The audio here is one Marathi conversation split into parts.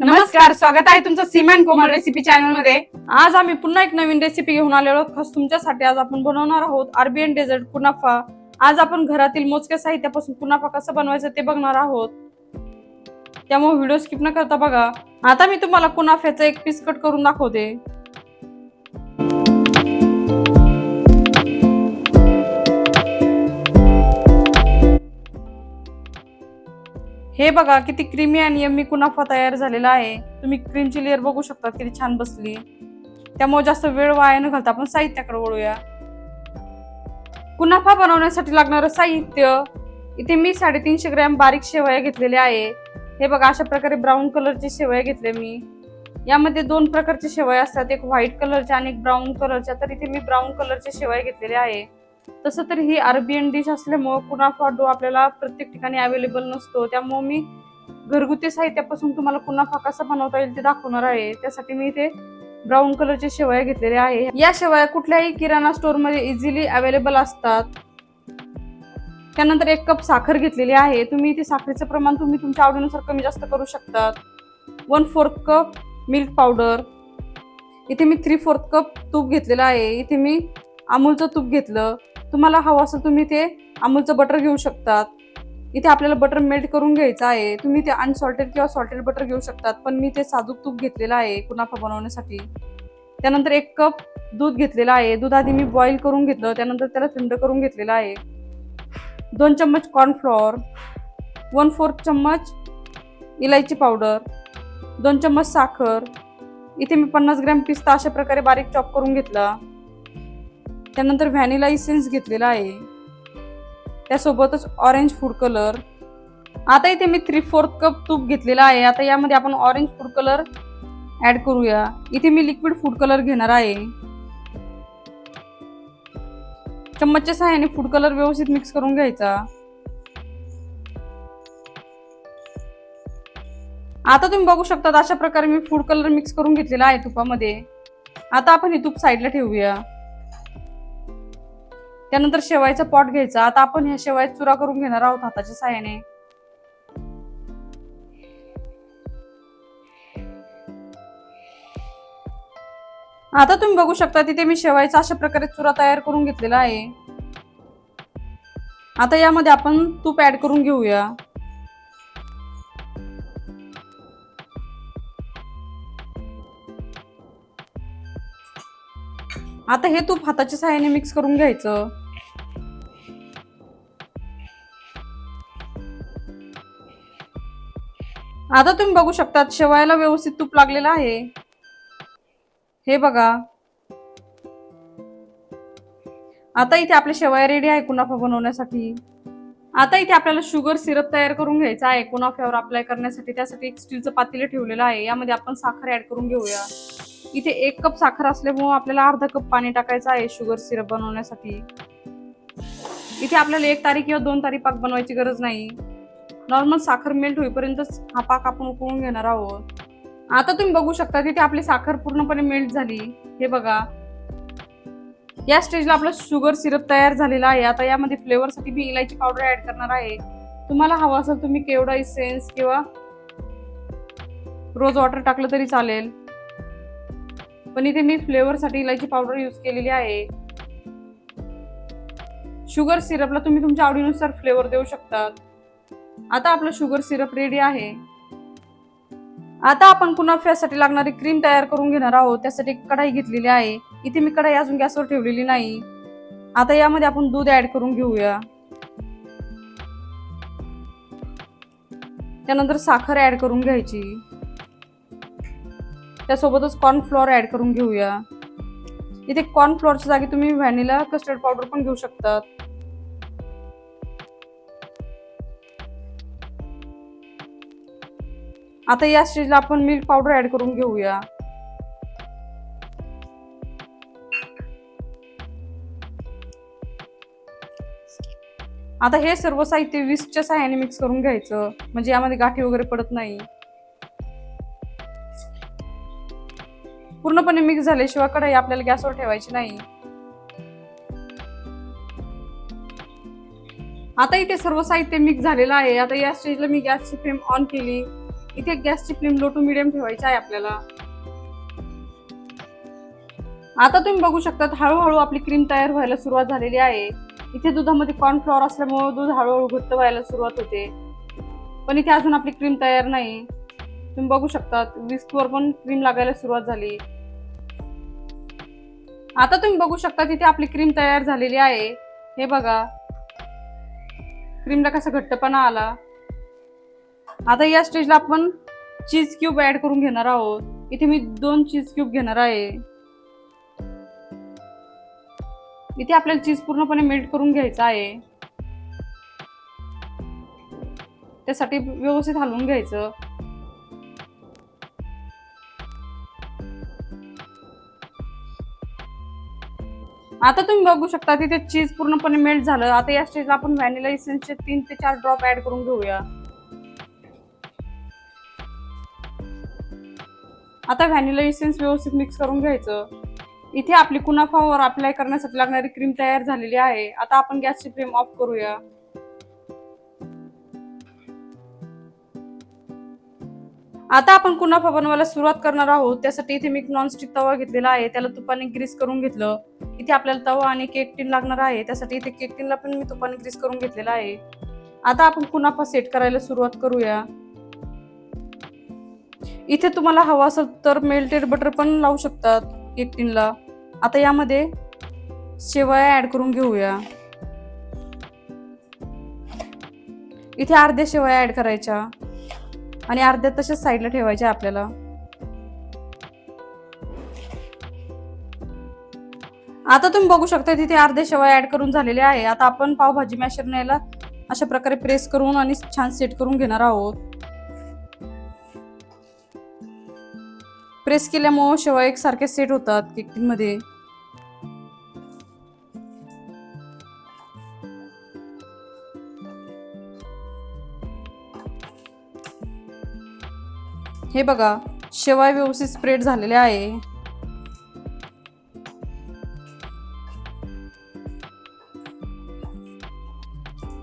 नमस्कार स्वागत आहे तुमचं सीमन कोमल रेसिपी चॅनलमध्ये. आज आम्ही पुन्हा एक नवीन रेसिपी घेऊन आलेलो आहोत. खास तुमच्यासाठी आज आपण बनवणार आहोत आरबीएन डेझर्ट कुनाफा आज आपण घरातील मोजक्या साहित्यापासून कुनाफा कसं बनवायचं ते बघणार आहोत. त्यामुळे व्हिडिओ स्किप न करता बघा. आता मी तुम्हाला कुनाफ्याचं एक पीस कट करून दाखवते. हे बघा किती क्रीमी आणि यम्मी कुनाफा तयार झालेला आहे. तुम्ही क्रीमची लेअर बघू शकता किती छान बसली. त्यामुळे जास्त वेळ वाया न घालता आपण साहित्याकडे वळूया. कुनाफा बनवण्यासाठी लागणारं साहित्य इथे मी साडेतीनशे ग्रॅम बारीक शेवया घेतलेल्या आहे. हे बघा अशा प्रकारे ब्राऊन कलरचे शेवया घेतले मी. यामध्ये दोन प्रकारचे शेवया असतात एक व्हाईट कलरच्या आणि एक ब्राऊन कलरच्या तर इथे मी ब्राऊन कलरचे शेवया घेतलेले आहे. तसं तर ही अरबियन डिश असल्यामुळं कुनाफा डो आपल्याला प्रत्येक ठिकाणी अवेलेबल नसतो. त्यामुळे मी घरगुती साहित्यापासून तुम्हाला कुनाफा कसा बनवता येईल ते दाखवणार आहे. त्यासाठी मी इथे ब्राऊन कलरचे शेवया घेतलेले आहे. या शेवया कुठल्याही किराणा स्टोअरमध्ये इझिली अवेलेबल असतात. त्यानंतर एक कप साखर घेतलेली आहे. तुम्ही इथे साखरेचं प्रमाण तुम्ही तुमच्या आवडीनुसार कमी जास्त करू शकतात. One fourth cup milk powder इथे मी थ्री फोर्थ कप तूप घेतलेलं आहे. इथे मी अमूलचं तूप घेतलं. तुम्हाला हवं असेल तुम्ही ते अमूलचं बटर घेऊ शकतात. इथे आपल्याला बटर मेल्ट करून घ्यायचं आहे. तुम्ही ते अनसॉल्टेड किंवा सॉल्टेड बटर घेऊ शकतात पण मी ते साजूक तूप घेतलेलं आहे कुनाफा बनवण्यासाठी. त्यानंतर एक कप दूध घेतलेलं आहे. दूध आधी मी बॉईल करून घेतलं त्यानंतर त्याला थंड करून घेतलेलं आहे. दोन चम्मच कॉर्नफ्लॉवर वन फोर्थ चम्मच इलायची पावडर दोन चम्मच साखर. इथे मी पन्नास ग्रॅम पिस्ता अशा प्रकारे बारीक चॉप करून घेतला. त्यानंतर व्हॅनिला इसेन्स घेतलेला आहे. त्यासोबतच ऑरेंज फूड कलर. आता इथे मी थ्री फोर्थ कप तूप घेतलेला आहे. आता यामध्ये आपण ऑरेंज फूड कलर ऍड करूया. इथे मी लिक्विड फूड कलर घेणार आहे. चम्मचच्या सहाय्याने फूड कलर व्यवस्थित मिक्स करून घ्यायचा. आता तुम्ही बघू शकता अशा प्रकारे मी फूड कलर मिक्स करून घेतलेला आहे तुपामध्ये. आता आपण हे तूप साईडला ठेवूया. त्यानंतर शेवायचा पॉट घ्यायचा. आता आपण ह्या शेवाय चुरा करून घेणार आहोत हाताच्या साह्याने. आता तुम्ही बघू शकता तिथे मी शेवायचा अशा प्रकारे चुरा तयार करून घेतलेला आहे. आता यामध्ये आपण तूप ऍड करून घेऊया. आता हे तूप हाताच्या सहाय्याने मिक्स करून घ्यायचं. आता तुम्ही बघू शकता शेवायला व्यवस्थित तूप लागलेलं आहे. हे बघा. आता इथे आपले शेवाय रेडी आहे कुनाफा बनवण्यासाठी. आता इथे आपल्याला शुगर सिरप तयार करून घ्यायचा आहे. कुनाफ्यावर अप्लाय करण्यासाठी त्यासाठी एक स्टीलचं पातेलं ठेवलेलं आहे. यामध्ये आपण साखर ऍड करून घेऊया. इथे एक कप साखर असल्यामुळे आपल्याला अर्धा कप पाणी टाकायचं आहे. शुगर सिरप बनवण्यासाठी. इथे आपल्याला एक तारीख किंवा दोन तारीख पाक बनवायची गरज नाही. नॉर्मल साखर मेल्ट होईपर्यंतच हा पाक आपण उकळून घेणार आहोत. आता तुम्ही बघू शकता तिथे आपली साखर पूर्णपणे मेल्ट झाली. हे बघा. या स्टेजला आपलं शुगर सिरप तयार झालेला आहे. आता यामध्ये फ्लेवरसाठी मी इलायची पावडर ऍड करणार आहे. तुम्हाला हवं असेल तुम्ही केवडा इसेन्स किंवा रोज वॉटर टाकलं तरी चालेल. पण इथे मी फ्लेवरसाठी इलायची पावडर यूज केलेली आहे. शुगर सिरपला तुम्ही तुमच्या आवडीनुसार फ्लेवर देऊ शकतात. आता आपलं शुगर सिरप रेडी आहे. आता आपण कुनाफ्यासाठी लागणारी क्रीम तयार करून घेणार आहोत. त्यासाठी कढाई घेतलेली आहे. इथे मी कढाई अजून गॅसवर ठेवलेली नाही. आता यामध्ये आपण दूध ऍड करून घेऊया. त्यानंतर साखर ऍड करून घ्यायची. त्यासोबतच कॉर्नफ्लॉवर ऍड करून घेऊया. इथे कॉर्नफ्लॉरच्या जागी तुम्ही व्हॅनिला कस्टर्ड पावडर पण घेऊ शकतात. आता या स्टेजला आपण मिल्क पावडर ऍड करून घेऊया. आता हे सर्व साहित्य विस्कच्या सहाय्याने मिक्स करून घ्यायचं. म्हणजे यामध्ये गाठी वगैरे पडत नाही. पूर्णपणे मिक्स झाल्याशिवाय कढाई आपल्याला गॅसवर ठेवायची नाही. आता इथे सर्व साहित्य मिक्स झालेलं आहे. आता या स्टेजला मी गॅसची फ्लेम ऑन केली. इथे गॅसची फ्लेम लो टू मिडियम ठेवायची आहे आपल्याला. आता तुम्ही बघू शकता हळूहळू आपली क्रीम तयार व्हायला सुरुवात झालेली आहे. इथे दुधामध्ये कॉर्नफ्लॉवर असल्यामुळे दूध हळूहळू घट्ट व्हायला सुरुवात होते. पण इथे अजून आपली क्रीम तयार नाही. तुम्ही बघू शकता विस्कवर पण क्रीम लागायला सुरुवात झाली. आता तुम्ही बघू शकता तिथे आपली क्रीम तयार झालेली आहे. हे बघा. क्रीमला कसा घट्टपणा आला. आता या स्टेजला आपण चीज क्यूब ऍड करून घेणार आहोत. इथे मी दोन चीज क्यूब घेणार आहे. इथे आपल्याला चीज पूर्णपणे मेल्ट करून घ्यायचं आहे. त्यासाठी व्यवस्थित हलवून घ्यायचं. आता तुम्ही बघू शकता तिथे चीज पूर्णपणे मेल्ट झालं. आता या स्टेजला आपण व्हॅनिला इसेन्सचे तीन ते चार ड्रॉप ऍड करून घेऊया. आता व्हॅनिला इसेन्स व्यवस्थित मिक्स करून घ्यायचं. इथे आपली कुनाफावर अप्लाय करण्यासाठी लागणारी क्रीम तयार झालेली आहे. आता आपण गॅसची फ्लेम ऑफ करूया. आता आपण कुनाफा बनवायला सुरुवात करणार आहोत. त्यासाठी इथे मी नॉनस्टिक तवा घेतलेला आहे. त्याला तुपाने ग्रीस करून घेतलं. इथे आपल्याला तवा आणि केक टीन लागणार आहे. त्यासाठी इथे केक टीनला पण मी तुपाने ग्रीस करून घेतलेला आहे. आता आपण कुनाफा सेट करायला सुरुवात करूया. इथे तुम्हाला हवा असेल तर मेल्टेड बटर पण लावू शकतात केक टीनला आता यामध्ये शेवया ऍड करून घेऊया. इथे अर्ध्या शेवया ऍड करायच्या. आणि अर्ध्या तशाच साईडला ठेवायच्या आपल्याला. आता तुम्ही बघू शकता तिथे अर्धे शेवया ऍड करून झालेले आहे. आता आपण पावभाजी मॅशरने अशा प्रकारे प्रेस करून आणि छान सेट करून घेणार आहोत. प्रेस केल्यामुळे शेवया एकसारखे सेट होतात केकमध्ये. हे बघा शेवाय व्यवस्थित स्प्रेड झालेले आहे.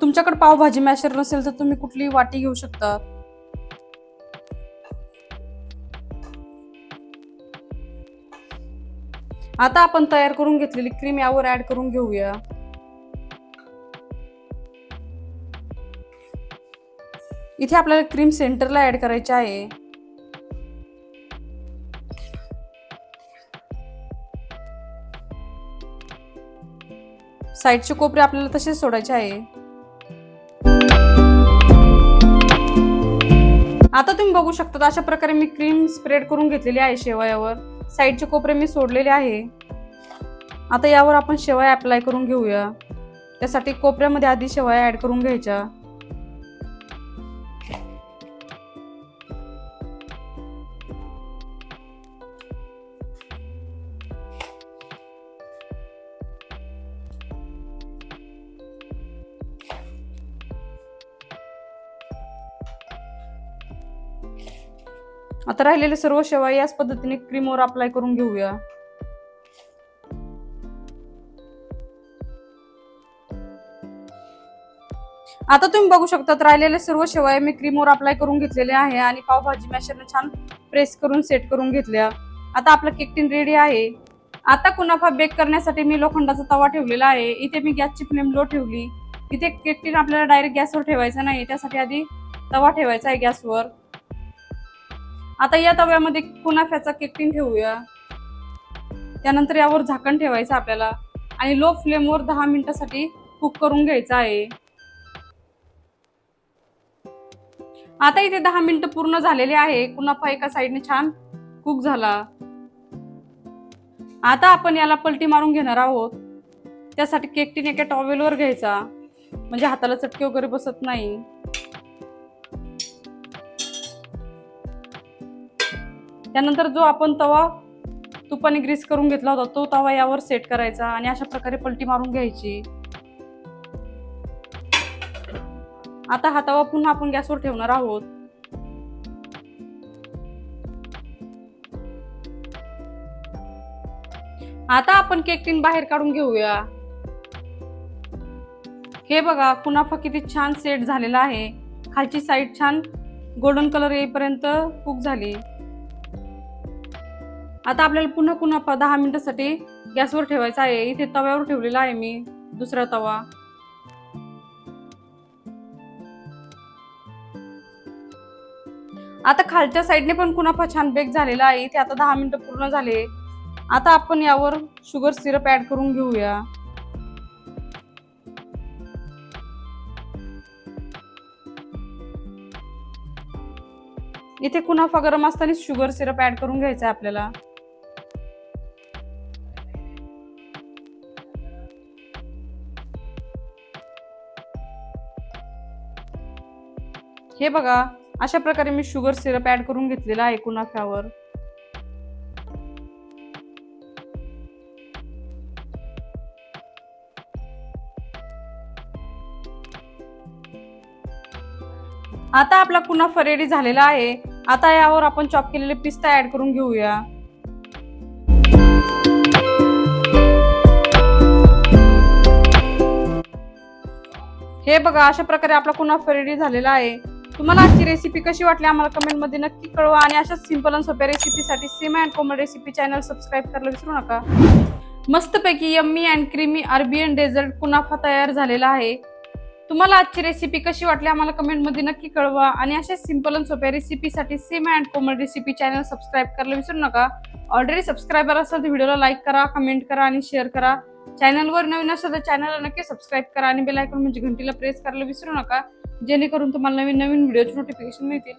तुमच्याकडे पावभाजी मॅशर नसेल तर तुम्ही कुठली वाटी घेऊ शकता. आता आपण तयार करून घेतलेली क्रीम यावर ऍड करून घेऊया. इथे आपल्याला क्रीम सेंटरला ऍड करायची आहे. साईडचे कोपरे आपल्याला तसेच सोडायचे आहे. आता तुम्ही बघू शकता अशा प्रकारे मी क्रीम स्प्रेड करून घेतलेली आहे शेवयावर. साईडचे कोपरे मी सोडलेले आहे. आता यावर आपण शेवया अप्लाय करून घेऊया. त्यासाठी कोपऱ्यामध्ये आधी शेवया ॲड करून घ्यायच्या. आता राहिलेले सर्व शेवा याच पद्धतीने क्रीमवर अप्लाय करून घेऊया. आता तुम्ही बघू शकता राहिलेले सर्व शेवया मी क्रीमवर अप्लाय करून घेतलेले आहे आणि पावभाजी मॅशरने छान प्रेस करून सेट करून घेतल्या. आता आपला केक टीन रेडी आहे. आता कुनाफा बेक करण्यासाठी मी लोखंडाचा तवा ठेवलेला आहे. इथे मी गॅसची फ्लेम लो ठेवली. इथे केक टीन आपल्याला डायरेक्ट गॅसवर ठेवायचा नाही. त्यासाठी आधी तवा ठेवायचा आहे गॅसवर. आता या तव्यामध्ये कुनाफ्याचा केकटीन ठेवूया. त्यानंतर यावर झाकण ठेवायचं आपल्याला. आणि लो फ्लेमवर दहा मिनिटासाठी कुक करून घ्यायचं आहे. आता इथे दहा मिनिटं पूर्ण झालेले आहे. कुनाफा एका साईडने छान कुक झाला. आता आपण याला पलटी मारून घेणार आहोत. त्यासाठी केकटीन एका टॉवेलवर घ्यायचा. म्हणजे हाताला चटके वगैरे बसत नाही. त्यानंतर जो आपण तवा तुपाने ग्रीस करून घेतला होता तो तवा यावर सेट करायचा आणि अशा प्रकारे पलटी मारून घ्यायची. आता हा तवा पुन्हा आपण गॅसवर ठेवणार आहोत. आता आपण केक टीन बाहेर काढून घेऊया. हे बघा कुनाफा किती छान सेट झालेला आहे. खालची साईड छान गोल्डन कलर येईपर्यंत कुक झाली. आता आपल्याला पुन्हा पुन्हा दहा मिनिटासाठी गॅसवर ठेवायचा आहे. इथे तव्यावर ठेवलेला आहे मी दुसरा तवा. आता खालच्या साईडने पण कुणाफा छान बेक झालेला आहे. इथे आता दहा मिनिटं पूर्ण झाले. आता आपण यावर शुगर सिरप ऍड करून घेऊया. इथे कुणाफा गरम असताना शुगर सिरप ऍड करून घ्यायचा आहे आपल्याला. हे बघा अशा प्रकारे मी शुगर सिरप ऍड करून घेतलेला आहे कुनाफ्यावर आता आपला कुनाफा रेडी झालेला आहे. आता यावर आपण चॉप केलेले पिस्ता ऍड करून घेऊया. हे बघा अशा प्रकारे आपला कुनाफा रेडी झालेला आहे. तुम्हाला आजची रेसिपी कशी वाटली आम्हाला कमेंटमध्ये नक्की कळवा आणि अशाच सिंपल आणि सोप्या रेसिपीसाठी Seema and Komal recipe channel subscribe करायला विसरू नका. मस्तपैकी yummy and creamy Arabian dessert कुनाफा तयार झालेला आहे. तुम्हाला आजची रेसिपी कशी वाटली आम्हाला कमेंटमध्ये नक्की कळवा आणि अशा सिंपल आणि सोप्या रेसिपीसाठी Seema and Komal recipe channel subscribe करायला विसरू नका. ऑलरेडी सबस्क्रायबर असाल तर व्हिडिओला लाईक करा कमेंट करा आणि शेअर करा. चॅनलवर नवीन असेल तर चॅनलला नक्की सबस्क्राईब करा आणि बेल म्हणजे घंटीला प्रेस करायला विसरू नका. जेणेकरून तुम्हाला नवीन नवीन व्हिडिओचे नोटिफिकेशन मिळतील.